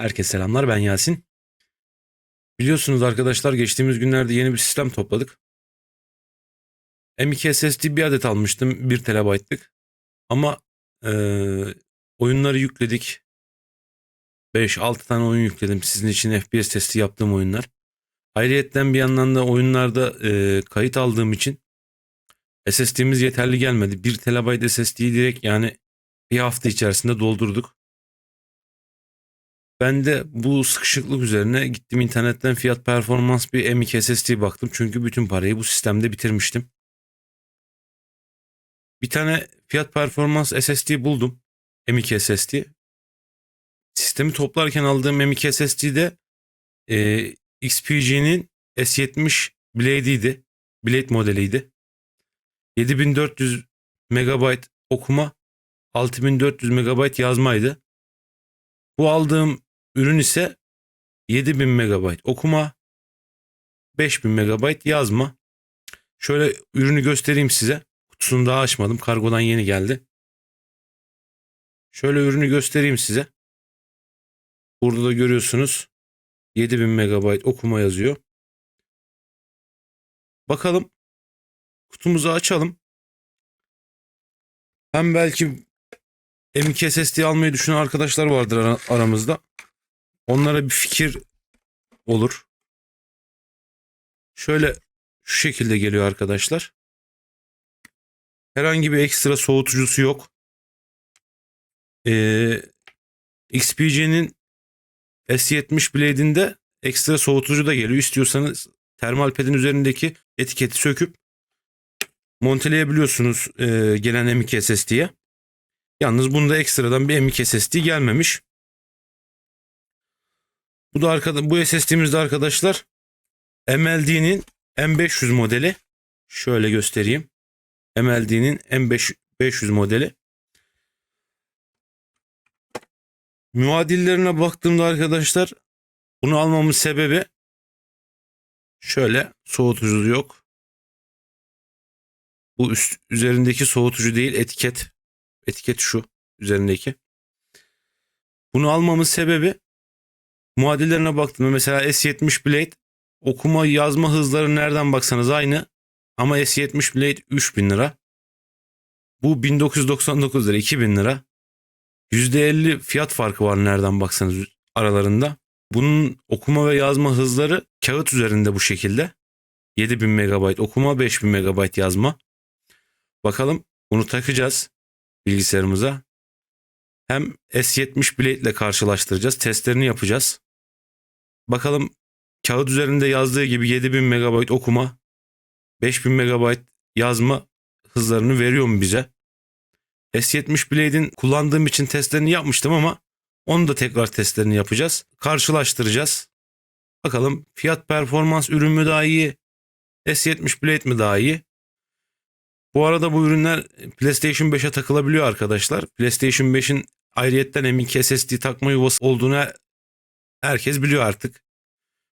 Herkese selamlar ben Yasin. Biliyorsunuz arkadaşlar geçtiğimiz günlerde yeni bir sistem topladık. M.2 SSD bir adet almıştım 1 TB'lık. Ama eee, oyunları yükledik. 5-6 tane oyun yükledim sizin için FPS testi yaptığım oyunlar. Ayrıyetten bir yandan da oyunlarda eee, kayıt aldığım için SSD'miz yeterli gelmedi. 1 TB SSD'yi direkt yani bir hafta içerisinde doldurduk. Ben de bu sıkışıklık üzerine gittim internetten fiyat performans bir M.2 SSD baktım. Çünkü bütün parayı bu sistemde bitirmiştim. Bir tane fiyat performans SSD buldum. M.2 SSD. Sistemi toplarken aldığım M.2 SSD'de e, XPG'nin S70 Blade'iydi. Blade modeliydi. 7400 MB okuma, 6400 MB yazmaydı. Bu aldığım ürün ise 7000 MB okuma, 5000 MB yazma. Şöyle ürünü göstereyim size. Kutusunu daha açmadım. Kargodan yeni geldi. Şöyle ürünü göstereyim size. Burada da görüyorsunuz 7000 MB okuma yazıyor. Bakalım kutumuzu açalım. Hem belki M.2 SSD almayı düşünen arkadaşlar vardır ara- aramızda. Onlara bir fikir olur. Şöyle şu şekilde geliyor arkadaşlar. Herhangi bir ekstra soğutucusu yok. Ee, XPG'nin S70 Blade'inde ekstra soğutucu da geliyor. İstiyorsanız termal pedin üzerindeki etiketi söküp monteleyebiliyorsunuz e, gelen M.2 SSD'ye. Yalnız bunda ekstradan bir M.2 SSD gelmemiş. Bu da arkada bu SSD'miz de arkadaşlar MLD'nin M500 modeli. Şöyle göstereyim. MLD'nin M500 modeli. Muadillerine baktığımda arkadaşlar bunu almamın sebebi şöyle soğutucu yok. Bu üst üzerindeki soğutucu değil etiket. Etiket şu üzerindeki. Bunu almamın sebebi muadillerine baktığımda mesela S70 Blade okuma yazma hızları nereden baksanız aynı ama S70 Blade 3000 lira. Bu 1999 lira 2000 lira. %50 fiyat farkı var nereden baksanız aralarında. Bunun okuma ve yazma hızları kağıt üzerinde bu şekilde. 7000 MB okuma 5000 MB yazma. Bakalım bunu takacağız bilgisayarımıza. Hem S70 Blade ile karşılaştıracağız. Testlerini yapacağız. Bakalım kağıt üzerinde yazdığı gibi 7000 MB okuma, 5000 MB yazma hızlarını veriyor mu bize? S70 Blade'in kullandığım için testlerini yapmıştım ama onu da tekrar testlerini yapacağız. Karşılaştıracağız. Bakalım fiyat performans ürün mü daha iyi? S70 Blade mi daha iyi? Bu arada bu ürünler PlayStation 5'e takılabiliyor arkadaşlar. PlayStation 5'in ayrıyetten M.2 SSD takma yuvası olduğunu herkes biliyor artık.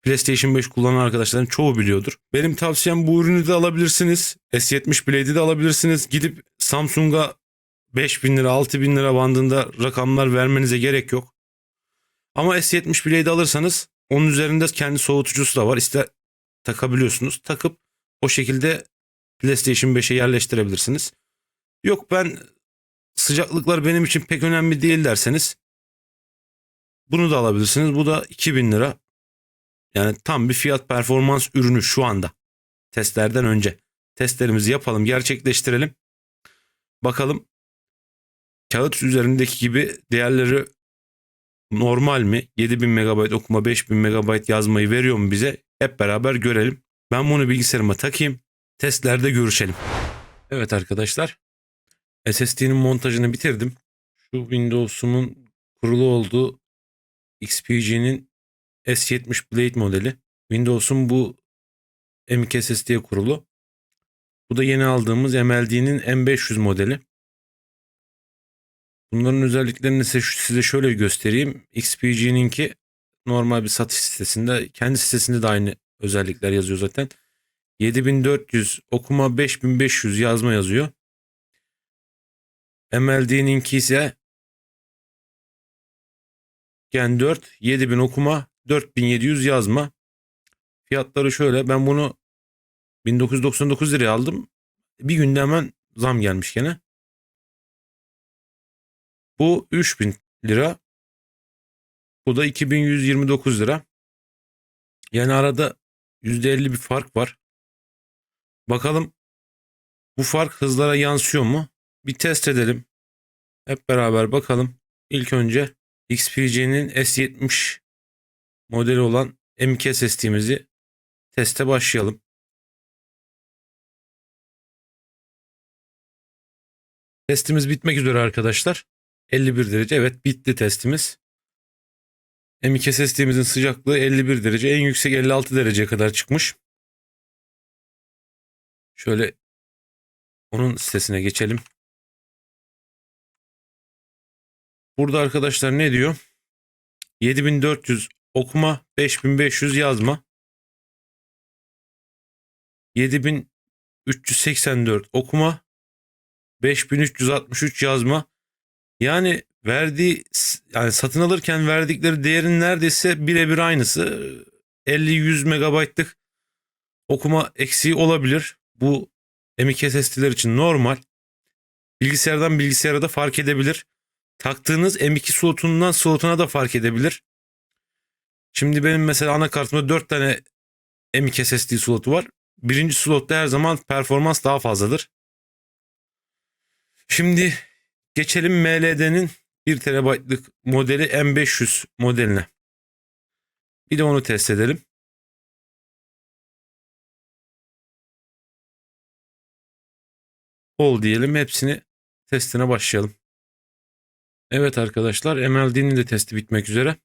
PlayStation 5 kullanan arkadaşların çoğu biliyordur. Benim tavsiyem bu ürünü de alabilirsiniz. S70 Blade'i de alabilirsiniz. Gidip Samsung'a 5000 lira 6000 lira bandında rakamlar vermenize gerek yok. Ama S70 Blade'i alırsanız onun üzerinde kendi soğutucusu da var. İster takabiliyorsunuz. Takıp o şekilde PlayStation 5'e yerleştirebilirsiniz. Yok ben sıcaklıklar benim için pek önemli değil derseniz bunu da alabilirsiniz. Bu da 2000 lira. Yani tam bir fiyat performans ürünü şu anda. Testlerden önce. Testlerimizi yapalım, gerçekleştirelim. Bakalım kağıt üzerindeki gibi değerleri normal mi? 7000 MB okuma, 5000 MB yazmayı veriyor mu bize? Hep beraber görelim. Ben bunu bilgisayarıma takayım. Testlerde görüşelim. Evet arkadaşlar. SSD'nin montajını bitirdim. Şu Windows'umun kurulu olduğu XPG'nin S70 Blade modeli. Windows'un bu M.2 SSD'ye kurulu. Bu da yeni aldığımız MLD'nin M500 modeli. Bunların özelliklerini size, şöyle göstereyim. XPG'ninki normal bir satış sitesinde, kendi sitesinde de aynı özellikler yazıyor zaten. 7400 okuma 5500 yazma yazıyor. MLD'ninki ise Gen 4 7000 okuma 4700 yazma. Fiyatları şöyle ben bunu 1999 liraya aldım. Bir günde hemen zam gelmiş gene. Bu 3000 lira. Bu da 2129 lira. Yani arada %50 bir fark var. Bakalım bu fark hızlara yansıyor mu? Bir test edelim. Hep beraber bakalım. İlk önce XPG'nin S70 modeli olan M2 SSD'mizi teste başlayalım. Testimiz bitmek üzere arkadaşlar. 51 derece. Evet bitti testimiz. M2 SSD'mizin sıcaklığı 51 derece. En yüksek 56 dereceye kadar çıkmış. Şöyle onun sitesine geçelim. Burada arkadaşlar ne diyor? 7400 okuma, 5500 yazma. 7384 okuma, 5363 yazma. Yani verdiği yani satın alırken verdikleri değerin neredeyse birebir aynısı. 50-100 megabaytlık okuma eksiği olabilir. Bu M.2 SSD'ler için normal. Bilgisayardan bilgisayara da fark edebilir. Taktığınız M.2 slotundan slotuna da fark edebilir. Şimdi benim mesela anakartımda 4 tane M.2 SSD slotu var. Birinci slotta her zaman performans daha fazladır. Şimdi geçelim MLD'nin 1 TB'lık modeli M500 modeline. Bir de onu test edelim. Ol diyelim hepsini testine başlayalım. Evet arkadaşlar MLD'nin de testi bitmek üzere.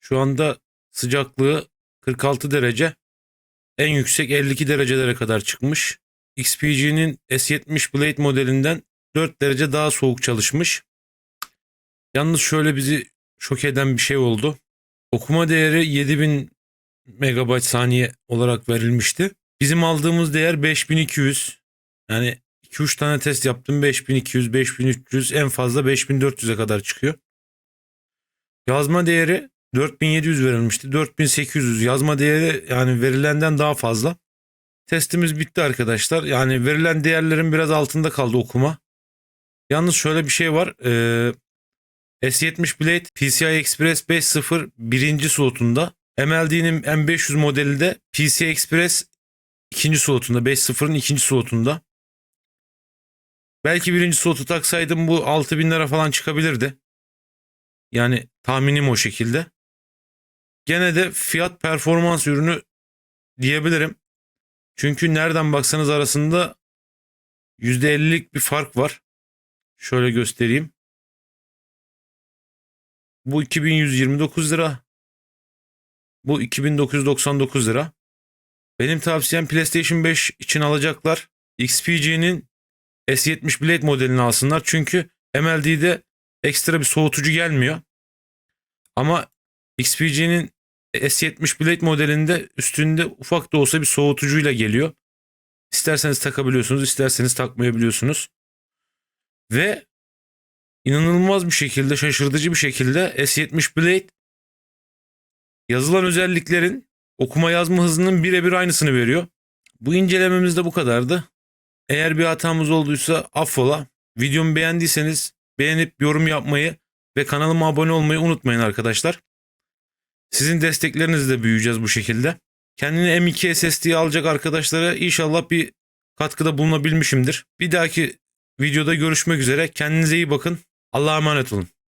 Şu anda sıcaklığı 46 derece. En yüksek 52 derecelere kadar çıkmış. XPG'nin S70 Blade modelinden 4 derece daha soğuk çalışmış. Yalnız şöyle bizi şok eden bir şey oldu. Okuma değeri 7000 megabayt saniye olarak verilmişti. Bizim aldığımız değer 5200. Yani 2-3 tane test yaptım. 5200, 5300 en fazla 5400'e kadar çıkıyor. Yazma değeri 4700 verilmişti. 4800 yazma değeri yani verilenden daha fazla. Testimiz bitti arkadaşlar. Yani verilen değerlerin biraz altında kaldı okuma. Yalnız şöyle bir şey var. Ee, S70 Blade PCI Express 5.0 birinci slotunda. MLD'nin M500 modeli de PCI Express ikinci slotunda. 5.0'ın ikinci slotunda. Belki birinci slotu taksaydım bu 6000 lira falan çıkabilirdi. Yani tahminim o şekilde. Gene de fiyat performans ürünü diyebilirim. Çünkü nereden baksanız arasında %50'lik bir fark var. Şöyle göstereyim. Bu 2129 lira. Bu 2999 lira. Benim tavsiyem PlayStation 5 için alacaklar. XPG'nin S70 Blade modelini alsınlar. Çünkü MLD'de ekstra bir soğutucu gelmiyor. Ama XPG'nin S70 Blade modelinde üstünde ufak da olsa bir soğutucuyla geliyor. İsterseniz takabiliyorsunuz, isterseniz takmayabiliyorsunuz. Ve inanılmaz bir şekilde, şaşırtıcı bir şekilde S70 Blade yazılan özelliklerin okuma yazma hızının birebir aynısını veriyor. Bu incelememiz de bu kadardı. Eğer bir hatamız olduysa affola. Videomu beğendiyseniz beğenip yorum yapmayı ve kanalıma abone olmayı unutmayın arkadaşlar. Sizin desteklerinizle büyüyeceğiz bu şekilde. Kendine M2 SSD alacak arkadaşlara inşallah bir katkıda bulunabilmişimdir. Bir dahaki videoda görüşmek üzere. Kendinize iyi bakın. Allah'a emanet olun.